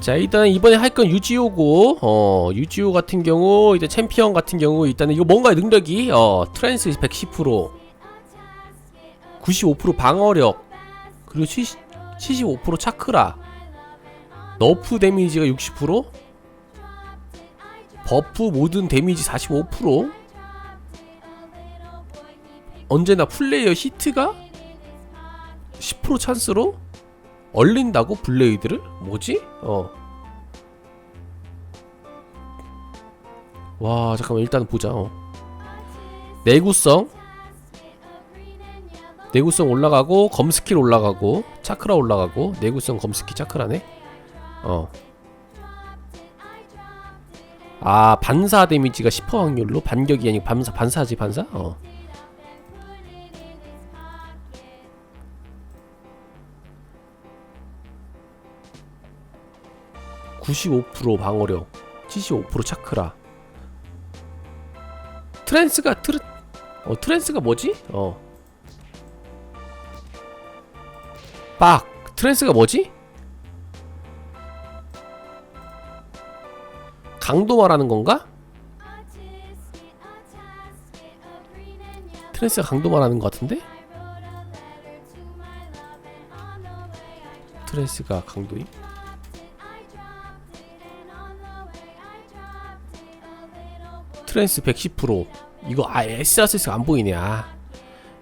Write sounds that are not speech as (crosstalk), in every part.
자 일단 이번에 할 건 유지오고 어 유지오 같은 경우 이제 챔피언 같은 경우 일단은 이거 뭔가 능력이 어 트랜스 110% 95% 방어력 그리고 70, 75% 차크라 너프 데미지가 60% 버프 모든 데미지 45% 언제나 플레이어 히트가 10% 찬스로 얼린다고 블레이드를? 뭐지? 어. 와 잠깐만 일단 보자. 어. 내구성 내구성 올라가고 검스킬 올라가고 차크라 올라가고 내구성 검스킬 차크라네. 어. 아 반사 데미지가 10% 확률로 반격이 아니고 반사 반사지 반사? 어. (95% 방어력) (75% 차크라) 트랜스가 트르 어 트랜스가 뭐지? 어. 빡 트랜스가 뭐지? 강도 말하는 건가? 트랜스가 강도 말하는 것 같은데? 트랜스가 강도임? 트랜스 110% 이거 아 SRS가 안 보이네 아.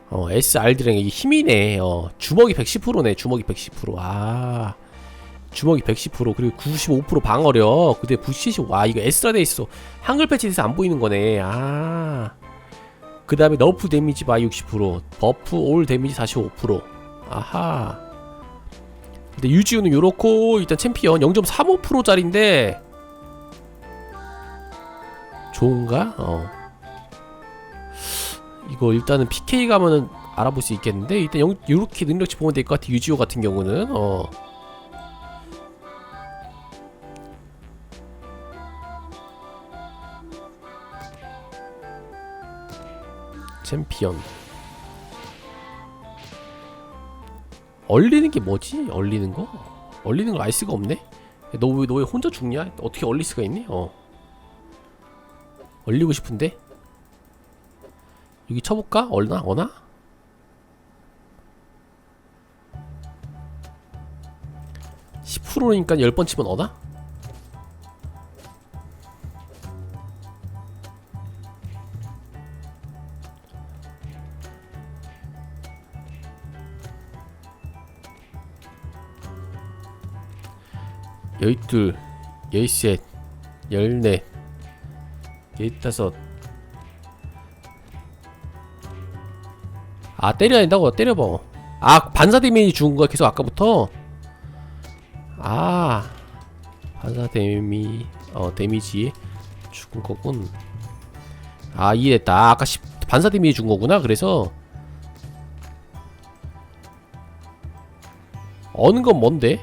어 SRD랑 이게 힘이네. 어 주먹이 110%네 주먹이 110%아 주먹이 110% 그리고 95% 방어력. 근데 95, 와 이거 S라 돼 있어. 한글 패치돼서 안 보이는 거네. 아 그 다음에 너프 데미지 바이 60% 버프 올 데미지 45% 아하. 근데 유지우는 요렇고 일단 챔피언 0.35%짜린데 좋은가? 어 이거 일단은 PK 가면은 알아볼 수 있겠는데 일단 영, 요렇게 능력치 보면 될 것 같아 유지오 같은 경우는 어 챔피언 얼리는 게 뭐지? 얼리는 거? 얼리는 걸알 수가 없네? 너 왜 너 왜 혼자 죽냐? 어떻게 얼릴 수가 있니? 어 얼리고 싶은데? 여기 쳐볼까? 얼나? 어나? (10%니까) 10번 치면 어나? 열둘 열셋 열넷 열다섯 아 때려야 된다고? 때려봐. 아 반사 데미지 죽은 거야 계속 아까부터? 아 반사 데미 어 데미지 죽은 거군. 아 이해했다. 아, 아까 10, 반사 데미지 준 거구나 그래서. 어느 건 뭔데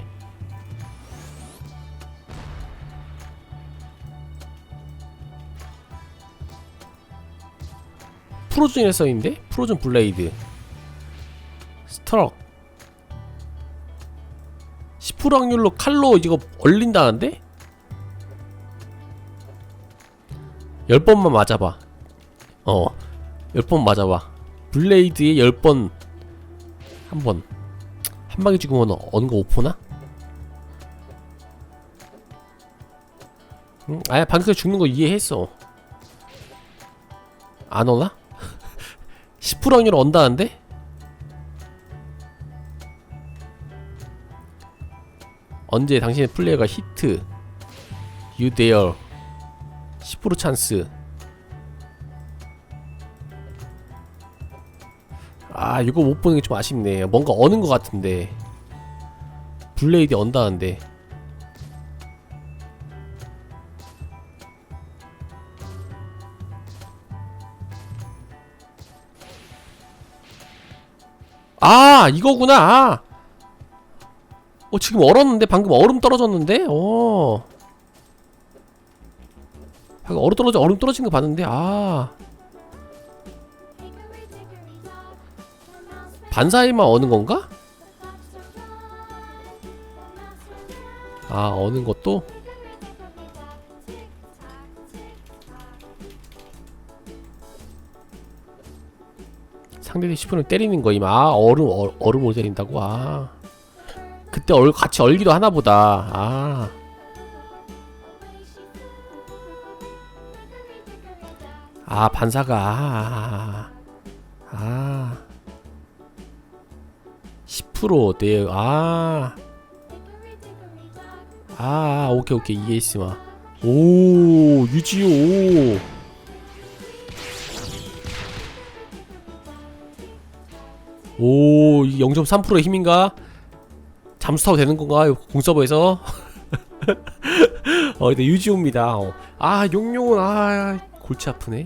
프로즌이라 써있는데? 프로즌 블레이드 스트럭 10% 확률로 칼로 이거 얼린다는데? 10번만 맞아봐 어 10번 맞아봐 블레이드에 10번 한 번 한 방에 죽으면 어느 거 5포나? 응? 아야 방금 죽는 거 이해했어 안 오나? 10% 확률 언다는데? 언제 당신의 플레이어가 히트? Dare. 10% 찬스. 아 이거 못 보는 게 좀 아쉽네. 뭔가 어는 것 같은데. 블레이드 언다는데 아 이거구나. 아. 어 지금 얼었는데? 방금 얼음 떨어졌는데? 어. 방금 얼음 떨어져 얼음 떨어진 거 봤는데? 아. 반사에만 어는 건가? 아 어는 것도 상대의 10분을 때리는 거임 아 얼음 얼, 얼음을 때린다고 아 그때 얼 같이 얼기도 하나 보다 아 아, 반사가 아, 아. 10% 네, 아. 아, 오케이, 오케이, 이해했으마. 오, 유지오. 오, 0.3%의 힘인가? 잠수 타도 되는 건가? 공서버에서? (laughs) 어, 근데 유지오입니다. 어. 아, 용용은, 아, 골치 아프네.